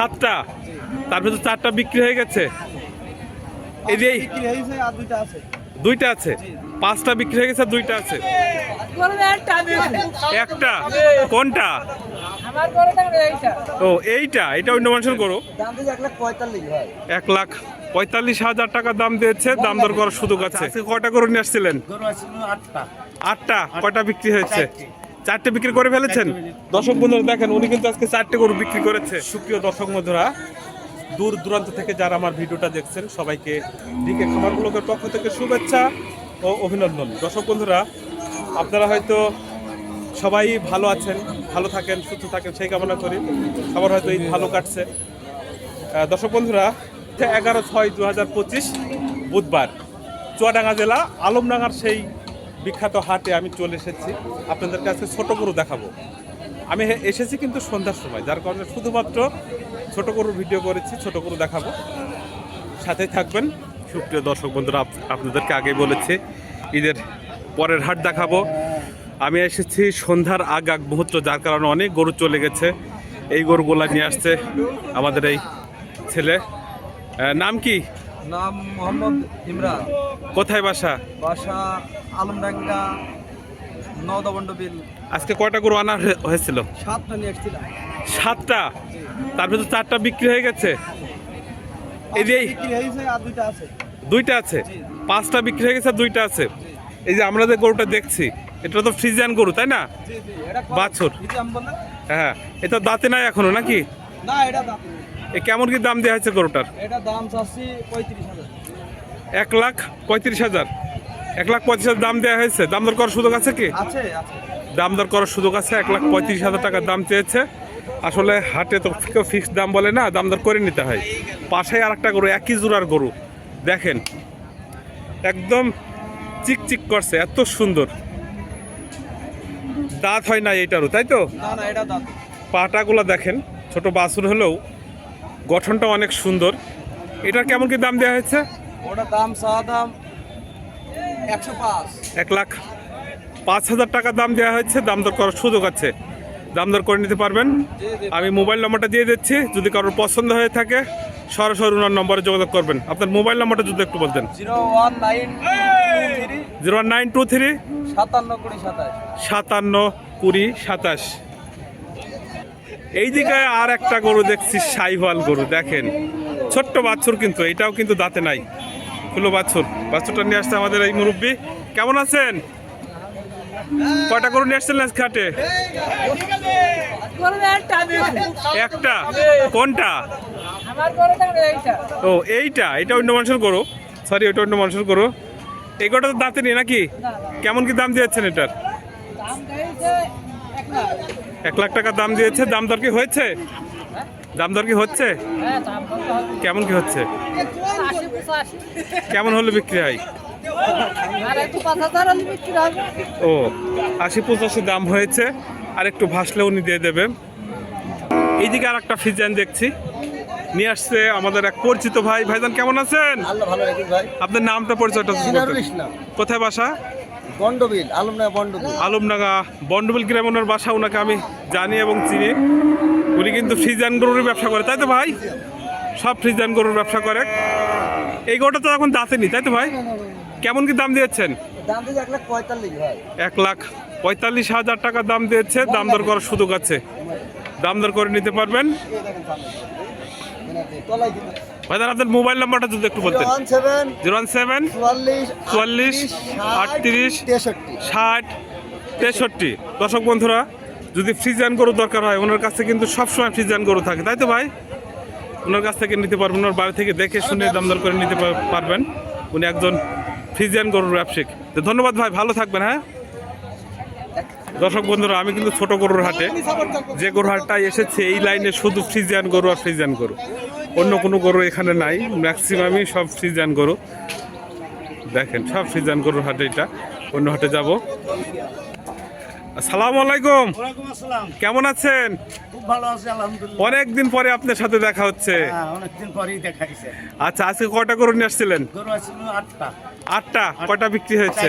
সাতটা। তার ভিতর চারটা বিক্রি হয়ে গেছে। এই যে দুইটা আছে। পাঁচটা বিক্রি হয়ে গেছে দুইটা আছে। একটা। কোনটা? ও এইটা। এটা অন্য মানুষের দিয়েছে এক লাখ পঁয়তাল্লিশ হাজার টাকা দাম দিয়েছে। দাম দর করার সুযোগ আছে। আজকে কয়টা গরু নিয়ে আসছিলেন? আটটা। আটটা। কয়টা বিক্রি হয়েছে? চারটে বিক্রি করে ফেলেছেন? দর্শক বন্ধুরা দেখেন, উনি কিন্তু আজকে চারটে গরু বিক্রি করেছে। সুপ্রিয় দর্শক বন্ধুরা, দূর দূরান্ত থেকে যারা আমার ভিডিওটা দেখছেন, সবাইকে দিকে খামার ব্লকের পক্ষ থেকে শুভেচ্ছা ও অভিনন্দন। দর্শক বন্ধুরা, আপনারা হয়তো সবাই ভালো আছেন, ভালো থাকেন, সুস্থ থাকেন, সেই কামনা করি। সবার হয়তো এই ভালো কাটছে। দর্শক বন্ধুরা, এগারো ছয় দু বুধবার, চুয়াডাঙ্গা জেলা, আলমডাঙ্গার সেই বিখ্যাত হাটে আমি চলে এসেছি। আপনাদের কাছে ছোট গরু দেখাবো। আমি এসেছি কিন্তু সন্ধ্যার সময় যার কারণে শুধুমাত্র ছোট গরু ভিডিও করেছি ছোট গরু দেখাবো। সাথেই থাকবেন। সুপ্রিয় দর্শক বন্ধুরা আপনাদেরকে আগেই বলেছি ঈদের পরের হাট দেখাবো। আমি এসেছি সন্ধ্যার আগ আগ মুহূর্ত যার কারণে অনেক গরু চলে গেছে। এই গরুগুলা নিয়ে আসছে আমাদের এই ছেলে। নাম কি? নাম মোহাম্মদ ইমরান। কোথায় বাসা? বাসা আলমডাঙ্গা নদবন্ড বিল আজকে কয়টা গরু আনা হয়েছিল? সাতটা নিয়ে এসেছিলাম সাতটা? তার ভিতর চারটা বিক্রি হয়ে গেছে। এই যে দুইটা আছে। পাঁচটা বিক্রি হয়ে গেছে দুইটা আছে। এই যে আমরা যে গরুটা দেখছি এটা তো ফ্রিজিয়ান গরু তাই না? বাছুর। হ্যাঁ এটা দাঁতে নাই এখনও নাকি? না এটা এ কেমন কি দাম দেওয়া হয়েছে গরুটার? এটা দাম চাচ্ছি পঁয়ত্রিশ হাজার। এক লাখ পঁয়ত্রিশ হাজার। এক লাখ পঁয়ত্রিশ হাজার দাম দেওয়া হয়েছে। দাম দর করার সুযোগ আছে কি? দাম দর করার সুযোগ আছে এক লাখ পঁয়ত্রিশ হাজার টাকার দাম চেয়েছে। আসলে হাটে তো কেউ ফিক্সড দাম বলে না দাম দর করে নিতে হয়। পাশে আর একটা গরু একই জোড়ার গরু। দেখেন একদম চিকচিক করছে এত সুন্দর। দাঁত হয় না এইটারও তাই তো? পাটাগুলো দেখেন ছোট বাছুর হলেও গঠনটা অনেক সুন্দর। এটার কেমন কি দাম দেওয়া হয়েছে? ওটা দাম সাদা দাম এক লাখ পাঁচ হাজার টাকা দাম দেওয়া হয়েছে, দাম দর করার সুযোগ আছে। দাম দর করে নিতে পারবেন। আমি মোবাইল নাম্বারটা দিয়ে দিচ্ছি, যদি কারোর পছন্দ হয়ে থাকে, সরাসরি ওনার নম্বরে যোগাযোগ করবেন। আপনার মোবাইল নাম্বারটা যদি একটু বলতেন। Zero one nine two three, সাতান্ন কুড়ি সাতাশ। সাতান্ন কুড়ি সাতাশ। এই দিকে আর একটা গরু দেখছি, সাইওয়াল গরু, দেখেন। ছোট্ট বাছুর কিন্তু, এটাও কিন্তু দাঁতে নাই। খুলো বাছুর। বাছুরটা নিয়ে আসছে আমাদের এই মুরব্বী। কেমন আছেন? কয়টা গরু নিয়ে আসছেন আজকে হাটে? একটা। কোনটা? ও এইটা। এটা অন্য মানুষের করো সরি ওটা অন্য মানুষের করো এই গরুটা তো দাঁতে নেই নাকি? কেমন কি দাম দিয়েছেন এটার? এক লাখ। এক লাখ টাকা দাম দিয়েছে। দাম দর কি হয়েছে? দাম দর কি হচ্ছে? হ্যাঁ কেমন কি হচ্ছে? কেমন হলে বিক্রি হয় ও আশি পঁচাশি দাম হয়েছে। আর একটু ভাসলে উনি দিয়ে দেবে। এইদিকে আর একটা ফিজান দেখছি। নিয়ে আসছে আমাদের এক পরিচিত ভাই। ভাইজান কেমন আছেন? আপনার নামটা পরিচয়টা। ইসলাম। কোথায় বাসা? বন্ডবিল আলমডাঙ্গা বন্ডবিল গ্রাম ওনার বাসা। ওনাকে আমি জানি এবং চিনি। উনি কিন্তু ফ্রিজান গরুর ব্যবসা করে তাই তো ভাই? সব ফ্রিজান গরুর ব্যবসা করে। এই গরুটা তো এখন দাঁতেনি তাই তো ভাই? কেমন কি দাম দিয়েছেন? এক লাখ পঁয়তাল্লিশ ভাই। হাজার টাকা দাম দিয়েছে দাম দর করার সুযোগ আছে। দাম দর করে নিতে পারবেন। ভাইজান আপনার মোবাইল নাম্বারটা যদি একটু বলতেন। জিরো ওয়ান সেভেন চুয়াল্লিশ চুয়াল্লিশ, আটত্রিশ, ষাট তেষট্টি। দর্শক বন্ধুরা যদি ফ্রিজান গরু দরকার হয় ওনার কাছে কিন্তু সবসময় ফ্রিজান গরু থাকে। তাই তো ভাই? ওনার কাছ থেকে নিতে পারবেন ওনার বাড়ি থেকে দেখে শুনে দাম দর করে নিতে পারবেন। উনি একজন ফ্রিজিয়ান গরুর ব্যবসায়িক। তো ধন্যবাদ ভাই ভালো থাকবেন হ্যাঁ? দর্শক বন্ধুরা আমি কিন্তু ছোট গরুর হাটে যে গরুর হাটটায় এসেছে এই লাইনে শুধু ফ্রিজিয়ান গরু আর ফ্রিজিয়ান গরু। অন্য কোনো গরু এখানে নাই ম্যাক্সিমামই সব ফ্রিজিয়ান গরু। দেখেন সব ফ্রিজিয়ান গরুর হাটে এটা। অন্য হাটে যাব। আসসালামু আলাইকুম। আসসালাম। কেমন আছেন? খুব ভালো আছে আলহামদুলিল্লাহ। অনেকদিন পরে আপনার সাথে দেখা হচ্ছে। হ্যাঁ অনেকদিন পরেই দেখাইছে আচ্ছা আজকে কয়টা গরু নিয়ে আসছিলেন? গরু আটটা। বিক্রি হয়েছে?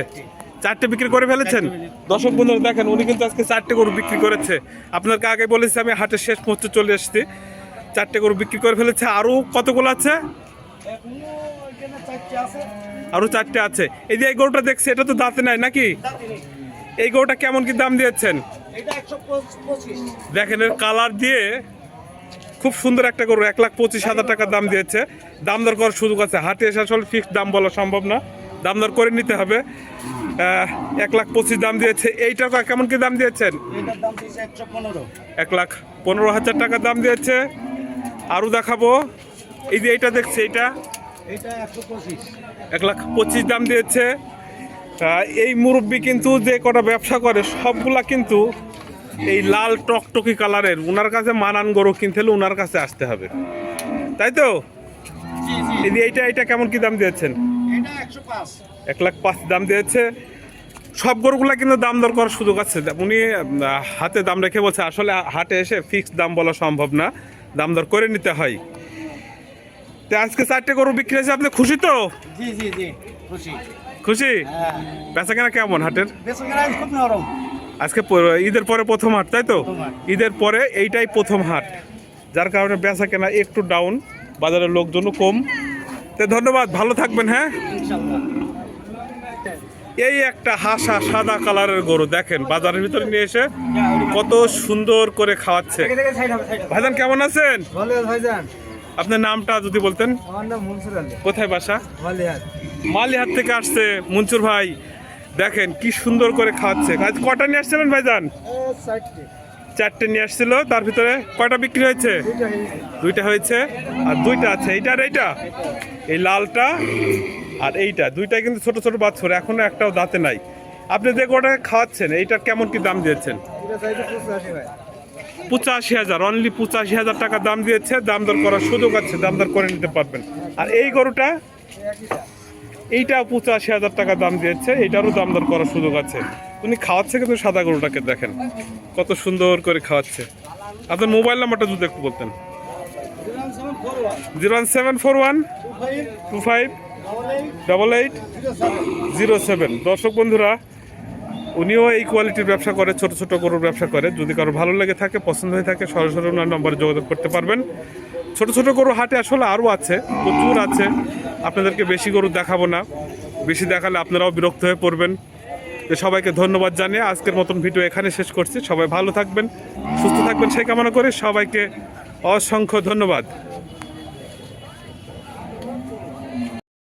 চারটে। বিক্রি করে ফেলেছেন? দর্শক বন্ধুরা দেখেন উনি কিন্তু আজকে চারটে গরু বিক্রি করেছে। আপনাকে আগে বলেছি আমি হাটের শেষ মুহূর্তে চলে এসেছি চারটে গরু বিক্রি করে ফেলেছে। আরও কতগুলো আছে? এখনও চারটে আছে। আরও চারটে আছে। এই যে এই গরুটা দেখছি এটা তো দাঁতে নাই নাকি। এই গরুটা কেমন কি দাম দিয়েছেন? দেখেন এর কালার দিয়ে খুব সুন্দর একটা গরু এক লাখ পঁচিশ হাজার টাকা দাম দিয়েছে। দাম দর করার সুযোগ আছে। হাটে এসে আসলে ফিক্সড দাম বলা সম্ভব না। দাম দর করে নিতে হবে। এক লাখ পঁচিশ দাম দিয়েছে। এইটা কেমন কি দাম দিয়েছেন? এক লাখ পনেরো হাজার টাকা দাম দিয়েছে। আরও দেখাবো। এই যে এইটা দেখছি এইটা এক লাখ পঁচিশ দাম দিয়েছে। এই মুরব্বি কিন্তু যে কটা ব্যবসা করে সবগুলা কিন্তু এই লাল টকটকি কালারের। উনার কাছে মানান গরু কিনতে হলে উনার কাছে আসতে হবে। তাই তো? যে এইটা এইটা কেমন কি দাম দিয়েছেন? এক লাখ পাঁচ দাম দিয়েছে। সব গরুগুলা কিন্তু দাম দর করার সুযোগ আছে। উনি হাতে দাম রেখে বলছে আসলে হাটে এসে ফিক্সড দাম বলা সম্ভব না। দাম দর করে নিতে হয়। তো আজকে চারটে গরু বিক্রি হয়েছে আপনি খুশি তো? জি জি জি খুশি। খুশি? হ্যাঁ। বেচা কেনা কেমন হাটের? খুব নরম। আজকে ঈদের পরে প্রথম হাট তাই তো? ঈদের পরে এইটাই প্রথম হাট। যার কারণে বেচা কেনা একটু ডাউন বাজারের লোকজনও কম। তো ধন্যবাদ ভালো থাকবেন হ্যাঁ? এই একটা হাসা সাদা কালারের গরু দেখেন বাজারের ভিতরে নিয়ে এসে কত সুন্দর করে খাওয়াচ্ছে। ভাইজান কেমন আছেন? আপনার নামটা যদি বলতেন। কোথায় বাসা? মালিহাট থেকে আসছে মনসুর ভাই। দেখেন কি সুন্দর করে খাওয়াচ্ছে আজ কটা নিয়ে আসছিলেন ভাইজান? চারটে নিয়ে আসছিল, তার ভিতরে কয়টা বিক্রি হয়েছে? দুইটা হয়েছে। আর দুইটা আছে। এইটা আর এইটা? এই লালটা আর এইটা। দুইটা কিন্তু ছোট ছোট বাচ্চা এখনও একটাও দাঁতে নাই। আপনি যে গোটা খাওয়াচ্ছেন, এইটার কেমন কি দাম দিয়েছেন? পঁচাশি হাজার। অনলি পঁচাশি হাজার টাকা দাম দিয়েছে। দাম দর করার সুযোগ আছে, দাম দর করে নিতে পারবেন। আর এই গরুটা? এইটা পঁচাশি হাজার টাকা দাম দিয়েছে এটারও দাম দর করার সুযোগ আছে। উনি খাওয়াচ্ছে কিন্তু সাদা গরুটাকে দেখেন। কত সুন্দর করে খাওয়াচ্ছে। আপনার মোবাইল নাম্বারটা যদি একটু বলতেন। Zero one seven four one two five double eight zero seven দর্শক বন্ধুরা উনিও এই কোয়ালিটির ব্যবসা করে, ছোট ছোট গরুর ব্যবসা করে। যদি কারও ভালো লেগে থাকে, পছন্দ হয়ে থাকে, সরাসরি ওনার নম্বরে যোগাযোগ করতে পারবেন। ছোট ছোট গরু হাটে আসলে আরও আছে, প্রচুর আছে। আপনাদেরকে বেশি গরু দেখাবো না। বেশি দেখালে আপনারাও বিরক্ত হয়ে পড়বেন। তো সবাইকে ধন্যবাদ জানিয়ে আজকের মতন ভিডিও এখানে শেষ করছি। সবাই ভালো থাকবেন, সুস্থ থাকবেন, সেই কামনা করে সবাইকে অসংখ্য ধন্যবাদ।